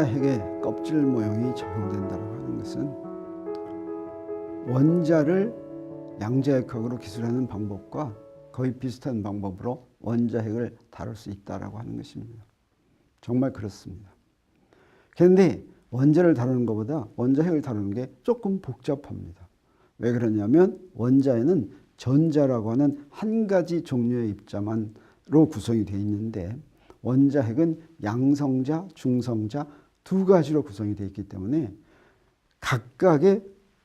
원자핵의 껍질 모형이 적용된다고 하는 것은 원자를 양자역학으로 기술하는 방법과 거의 비슷한 방법으로 원자핵을 다룰 수 있다라고 하는 것입니다. 정말 그렇습니다. 그런데 원자를 다루는 것보다 원자핵을 다루는 게 조금 복잡합니다. 왜 그러냐면 원자에는 전자라고 하는 한 가지 종류의 입자만로 구성이 되어 있는데 원자핵은 양성자, 중성자 두 가지로 구성이 되어 있기 때문에 각각의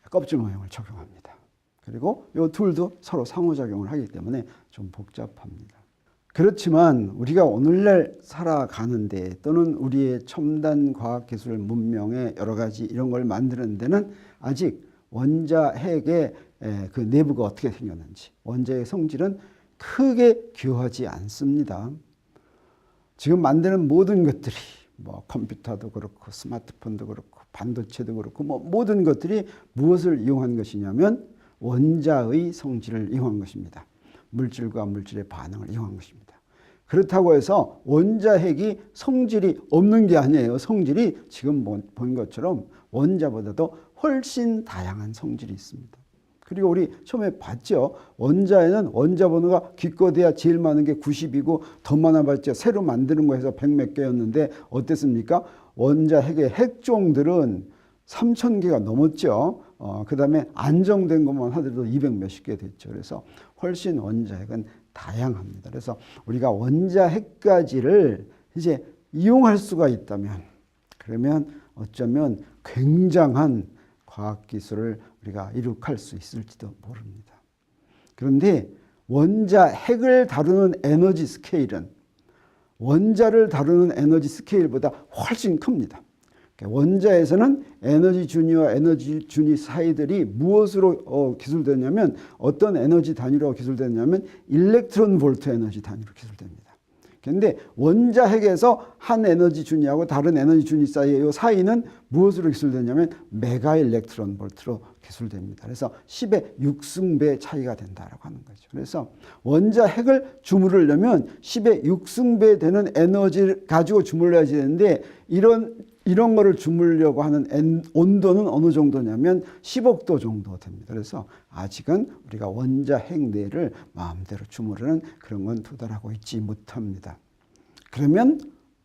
껍질 모형을 적용합니다. 그리고 이 둘도 서로 상호작용을 하기 때문에 좀 복잡합니다. 그렇지만 우리가 오늘날 살아가는데 또는 우리의 첨단 과학 기술 문명의 여러 가지 이런 걸 만드는 데는 아직 원자 핵의 그 내부가 어떻게 생겼는지 원자의 성질은 크게 귀하지 않습니다. 지금 만드는 모든 것들이 뭐 컴퓨터도 그렇고 스마트폰도 그렇고 반도체도 그렇고 뭐 모든 것들이 무엇을 이용한 것이냐면 원자의 성질을 이용한 것입니다. 물질과 물질의 반응을 이용한 것입니다. 그렇다고 해서 원자핵이 성질이 없는 게 아니에요. 성질이 지금 본 것처럼 원자보다도 훨씬 다양한 성질이 있습니다. 그리고 우리 처음에 봤죠. 원자에는 원자 번호가 기껏해야 제일 많은 게 90이고 더 많아봤자 새로 만드는 거에서 100몇 개였는데 어땠습니까? 원자 핵의 핵종들은 3천 개가 넘었죠. 어, 그 다음에 안정된 것만 하더라도 200 몇십 개 됐죠. 그래서 훨씬 원자 핵은 다양합니다. 그래서 우리가 원자 핵까지를 이제 이용할 수가 있다면 그러면 어쩌면 굉장한 과학기술을 우리가 이룩할 수 있을지도 모릅니다. 그런데 원자 핵을 다루는 에너지 스케일은 원자를 다루는 에너지 스케일보다 훨씬 큽니다. 그러니까 원자에서는 에너지 준위와 에너지 준위 사이들이 무엇으로 어, 기술되냐면 어떤 에너지 단위로 기술되냐면 일렉트론 볼트 에너지 단위로 기술됩니다. 그런데 원자핵에서 한 에너지 준위하고 다른 에너지 준위 사이의 이 사이는 무엇으로 기술되냐면 메가 일렉트론 볼트로 기술됩니다. 그래서 10의 6승배 차이가 된다라고 하는 거죠. 그래서 원자 핵을 주무르려면 10의 6승배 되는 에너지를 가지고 주물러야지 되는데 이런 이런 거를 주물려고 하는 온도는 어느 정도냐면 10억도 정도 됩니다. 그래서 아직은 우리가 원자 핵 내를 마음대로 주무르는 그런 건 도달하고 있지 못합니다. 그러면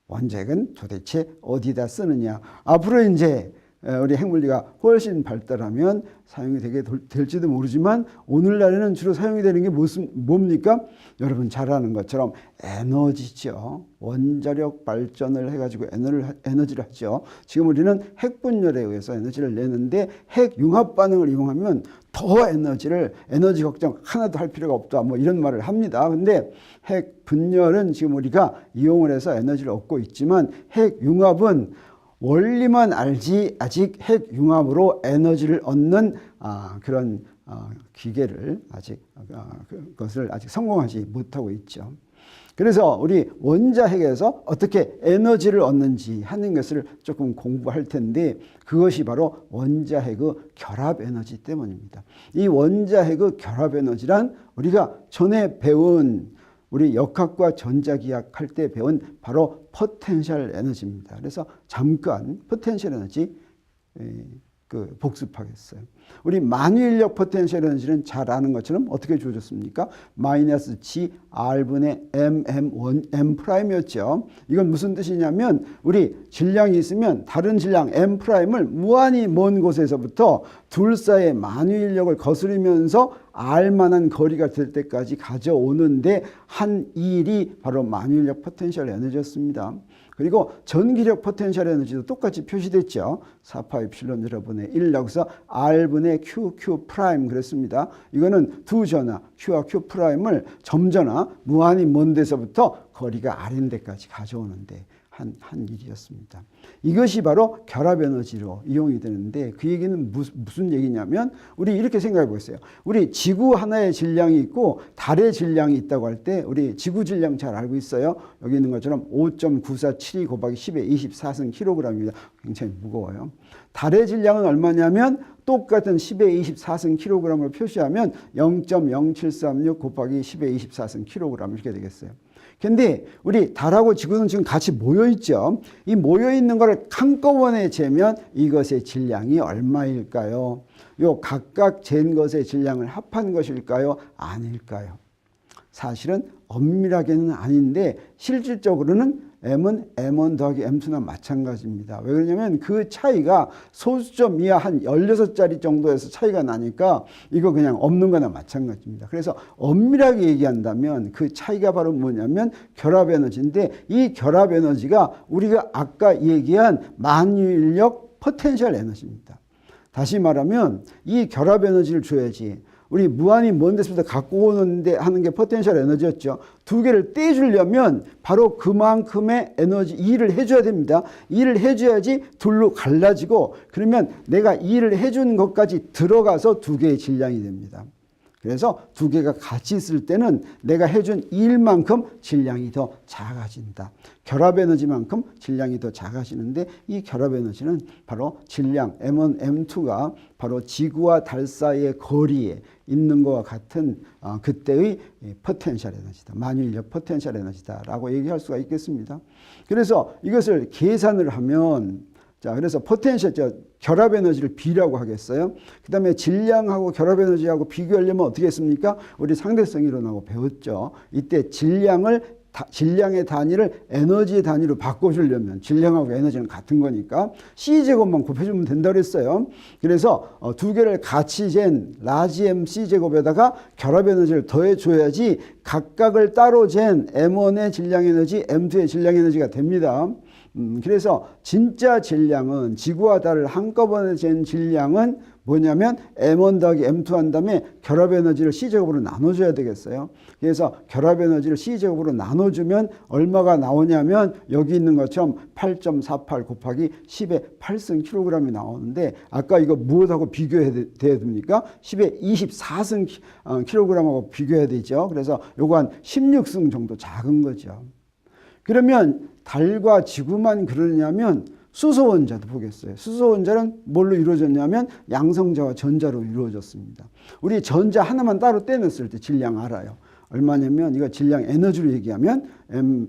원자핵은 도대체 어디다 쓰느냐? 앞으로 이제 우리 핵물리가 훨씬 발달하면 사용이 되게 될지도 모르지만 오늘날에는 주로 사용이 되는 게 무슨 뭡니까? 여러분 잘 아는 것처럼 에너지죠. 원자력 발전을 해가지고 에너를, 에너지를 하죠. 지금 우리는 핵분열에 의해서 에너지를 내는데 핵 융합 반응을 이용하면 더 에너지를 에너지 걱정 하나도 할 필요가 없다. 뭐 이런 말을 합니다. 근데 핵 분열은 지금 우리가 이용을 해서 에너지를 얻고 있지만 핵 융합은 원리만 알지 아직 핵 융합으로 에너지를 얻는 아, 그런 아, 기계를 아직 아, 그것을 아직 성공하지 못하고 있죠. 그래서 우리 원자핵에서 어떻게 에너지를 얻는지 하는 것을 조금 공부할 텐데 그것이 바로 원자핵의 결합 에너지 때문입니다. 이 원자핵의 결합 에너지란 우리가 전에 배운 우리 역학과 전자기학 할 때 배운 바로 포텐셜 에너지입니다. 그래서 잠깐 포텐셜 에너지 그 복습하겠어요. 우리 만유인력 포텐셜 에너지는 잘 아는 것처럼 어떻게 주어졌습니까? 마이너스 G R분의 M M 1 M 프라임이었죠. 이건 무슨 뜻이냐면 우리 질량이 있으면 다른 질량 M 프라임을 무한히 먼 곳에서부터 둘 사이의 만유인력을 거스르면서 알만한 거리가 될 때까지 가져오는데 한 일이 바로 만유인력 포텐셜 에너지였습니다. 그리고 전기력 포텐셜 에너지도 똑같이 표시됐죠. 4파 입실론 여러분의 1 여기서 R분의 Q, Q 프라임 그랬습니다. 이거는 두 전화 Q와 Q 프라임을 점전화 무한히 먼 데서부터 거리가 R인 데까지 가져오는데 한, 한 일이었습니다. 이것이 바로 결합 에너지로 이용이 되는데 그 얘기는 무슨, 무슨 얘기냐면 우리 이렇게 생각해 보세요. 우리 지구 하나의 질량이 있고 달의 질량이 있다고 할 때 우리 지구 질량 잘 알고 있어요. 여기 있는 것처럼 5.9472 곱하기 10의 24승 킬로그램입니다. 굉장히 무거워요. 달의 질량은 얼마냐면 똑같은 10의 24승 킬로그램을 표시하면 0.0736 곱하기 10의 24승 킬로그램 이렇게 되겠어요. 근데 우리 달하고 지구는 지금 같이 모여 있죠. 이 모여 있는 거를 한꺼번에 재면 이것의 질량이 얼마일까요? 요 각각 잰 것의 질량을 합한 것일까요? 아닐까요? 사실은 엄밀하게는 아닌데 실질적으로는 m은 m1 더하기 m2나 마찬가지입니다. 왜 그러냐면 그 차이가 소수점 이하 한 16자리 정도에서 차이가 나니까 이거 그냥 없는 거나 마찬가지입니다. 그래서 엄밀하게 얘기한다면 그 차이가 바로 뭐냐면 결합 에너지인데 이 결합 에너지가 우리가 아까 얘기한 만유인력 포텐셜 에너지입니다. 다시 말하면 이 결합 에너지를 줘야지 우리 무한히 먼 데서부터 갖고 오는데 하는 게 포텐셜 에너지였죠. 두 개를 떼주려면 바로 그만큼의 에너지 일을 해줘야 됩니다. 일을 해줘야지 둘로 갈라지고 그러면 내가 일을 해준 것까지 들어가서 두 개의 질량이 됩니다. 그래서 두 개가 같이 있을 때는 내가 해준 일만큼 질량이 더 작아진다. 결합 에너지만큼 질량이 더 작아지는데 이 결합 에너지는 바로 질량 M1, M2가 바로 지구와 달 사이의 거리에 있는 것과 같은 어, 그때의 포텐셜 에너지다. 만유인력 포텐셜 에너지다라고 얘기할 수가 있겠습니다. 그래서 이것을 계산을 하면 자, 그래서 포텐셜, 저 결합 에너지를 B라고 하겠어요. 그 다음에 질량하고 결합 에너지하고 비교하려면 어떻게 했습니까? 우리 상대성 이론하고 배웠죠. 이때 질량을, 다, 질량의 단위를 에너지의 단위로 바꿔주려면 질량하고 에너지는 같은 거니까 C제곱만 곱해주면 된다고 그랬어요. 그래서 어, 두 개를 같이 잰 라지 M C제곱에다가 결합 에너지를 더해줘야지 각각을 따로 잰 M1의 질량 에너지, M2의 질량 에너지가 됩니다. 음, 그래서 진짜 질량은 지구와 달을 한꺼번에 잰 질량은 뭐냐면 M1 더하기 M2 한 다음에 결합 에너지를 C제곱으로 나눠줘야 되겠어요. 그래서 결합 에너지를 C제곱으로 나눠주면 얼마가 나오냐면 여기 있는 것처럼 8.48 곱하기 10의 8승 킬로그램이 나오는데 아까 이거 무엇하고 비교해야 됩니까? 10의 24승 어, 킬로그램하고 비교해야 되죠. 그래서 요거 한 16승 정도 작은 거죠. 그러면 달과 지구만 그러냐면 수소 원자도 보겠어요. 수소 원자는 뭘로 이루어졌냐면 양성자와 전자로 이루어졌습니다. 우리 전자 하나만 따로 떼냈을 때 질량 알아요. 얼마냐면 이거 질량 에너지로 얘기하면 M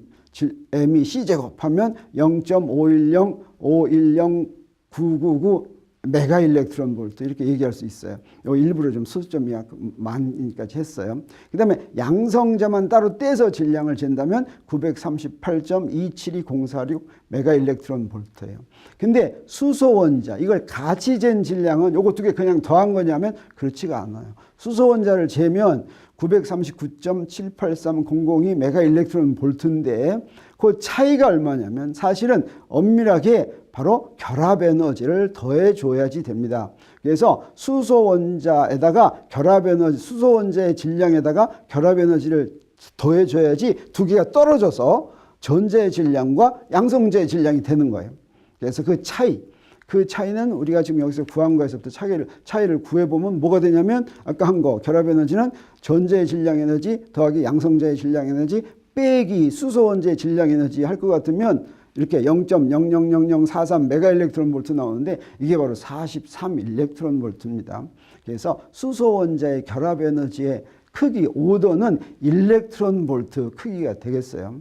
M이 C 제곱하면 0.5105109999 메가 일렉트론 볼트 이렇게 얘기할 수 있어요. 요 일부러 좀 소수점이 많이까지 했어요. 그 다음에 양성자만 따로 떼서 질량을 잰다면 938.272046 메가 일렉트론 볼트예요. 근데 수소 원자 이걸 같이 잰 질량은 요거 두 개 그냥 더한 거냐면 그렇지가 않아요. 수소 원자를 재면 939.78300이 메가 일렉트론 볼트인데 그 차이가 얼마냐면 사실은 엄밀하게 바로 결합 에너지를 더해 줘야지 됩니다. 그래서 수소 원자에다가 결합 에너지 수소 원자의 질량에다가 결합 에너지를 더해 줘야지 두 개가 떨어져서 전자의 질량과 양성자의 질량이 되는 거예요. 그래서 그 차이 그 차이는 우리가 지금 여기서 구한 거에서부터 차이를, 차이를 구해보면 뭐가 되냐면 아까 한 거 결합 에너지는 전자의 질량 에너지 더하기 양성자의 질량 에너지 빼기 수소 원자의 질량 에너지 할 것 같으면 이렇게 0.000043 메가 일렉트론 볼트 나오는데 이게 바로 43 일렉트론 볼트입니다. 그래서 수소 원자의 결합 에너지의 크기 오더는 일렉트론 볼트 크기가 되겠어요.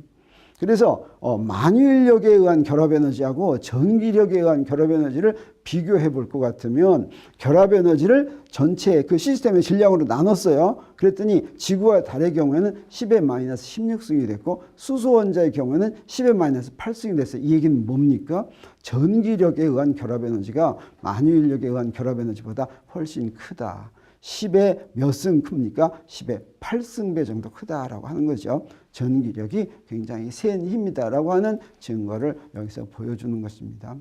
그래서 어, 만유인력에 의한 결합 에너지하고 전기력에 의한 결합 에너지를 비교해 볼 것 같으면 결합 에너지를 전체 그 시스템의 질량으로 나눴어요. 그랬더니 지구와 달의 경우에는 10의 마이너스 16승이 됐고 수소 원자의 경우에는 10의 마이너스 8승이 됐어요. 이 얘기는 뭡니까? 전기력에 의한 결합 에너지가 만유인력에 의한 결합 에너지보다 훨씬 크다. 10의 몇 승 큽니까? 10의 8승배 정도 크다라고 하는 거죠. 전기력이 굉장히 센 힘이다라고 하는 증거를 여기서 보여주는 것입니다.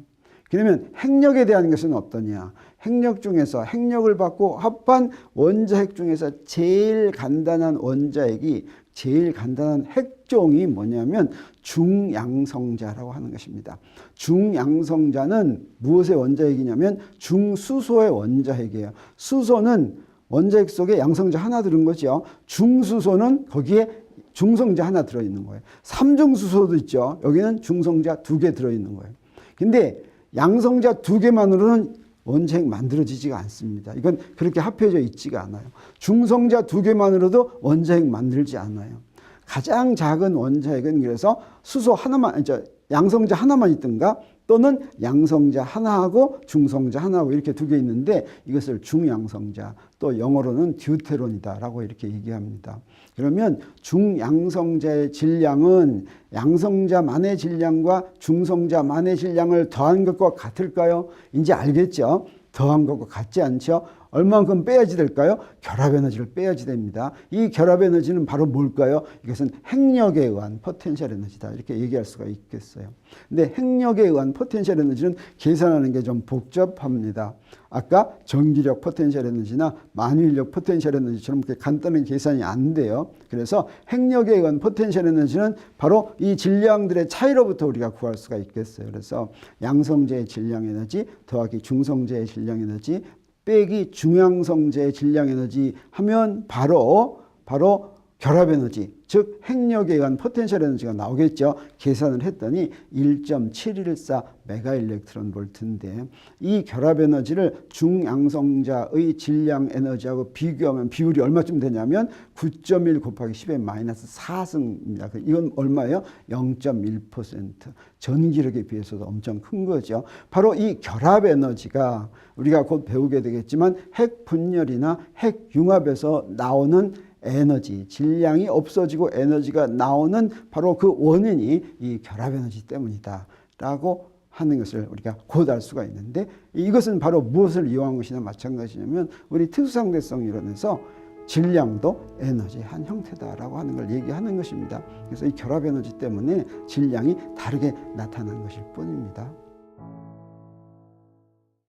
그러면 핵력에 대한 것은 어떠냐? 핵력 중에서 핵력을 받고 합한 원자핵 중에서 제일 간단한 원자핵이 제일 간단한 핵종이 뭐냐면 중양성자라고 하는 것입니다. 중양성자는 무엇의 원자핵이냐면 중수소의 원자핵이에요. 수소는 원자핵 속에 양성자 하나 들은 거죠. 중수소는 거기에 중성자 하나 들어있는 거예요. 삼중수소도 있죠. 여기는 중성자 두 개 들어있는 거예요. 근데 양성자 두 개만으로는 원자핵 만들어지지가 않습니다. 이건 그렇게 합해져 있지가 않아요. 중성자 두 개만으로도 원자핵 만들지 않아요. 가장 작은 원자핵은 그래서 수소 하나만, 양성자 하나만 있든가 또는 양성자 하나하고 중성자 하나하고 이렇게 두 개 있는데 이것을 중양성자 또 영어로는 듀테론이다라고 이렇게 얘기합니다. 그러면 중양성자의 질량은 양성자만의 질량과 중성자만의 질량을 더한 것과 같을까요? 이제 알겠죠? 더한 것과 같지 않죠? 얼만큼 빼야지 될까요? 결합 에너지를 빼야지 됩니다. 이 결합 에너지는 바로 뭘까요? 이것은 핵력에 의한 포텐셜 에너지다. 이렇게 얘기할 수가 있겠어요. 근데 핵력에 의한 포텐셜 에너지는 계산하는 게 좀 복잡합니다. 아까 전기력 포텐셜 에너지나 만유인력 포텐셜 에너지처럼 그렇게 간단한 계산이 안 돼요. 그래서 핵력에 의한 포텐셜 에너지는 바로 이 질량들의 차이로부터 우리가 구할 수가 있겠어요. 그래서 양성제의 질량 에너지 더하기 중성제의 질량 에너지 빼기 중양성제의 질량 에너지 하면 바로 바로 결합 에너지 즉 핵력에 의한 포텐셜 에너지가 나오겠죠. 계산을 했더니 1.714 메가 일렉트론 볼트인데 이 결합 에너지를 중양성자의 질량 에너지하고 비교하면 비율이 얼마쯤 되냐면 9.1 곱하기 10의 마이너스 4승입니다. 이건 얼마예요? 0.1% 전기력에 비해서도 엄청 큰 거죠. 바로 이 결합 에너지가 우리가 곧 배우게 되겠지만 핵 분열이나 핵 융합에서 나오는 에너지, 질량이 없어지고 에너지가 나오는 바로 그 원인이 이 결합 에너지 때문이다. 라고 하는 것을 우리가 곧 알 수가 있는데 이것은 바로 무엇을 이용한 것이나 마찬가지냐면 우리 특수상대성 이론에서 질량도 에너지의 한 형태다라고 하는 걸 얘기하는 것입니다. 그래서 이 결합 에너지 때문에 질량이 다르게 나타난 것일 뿐입니다.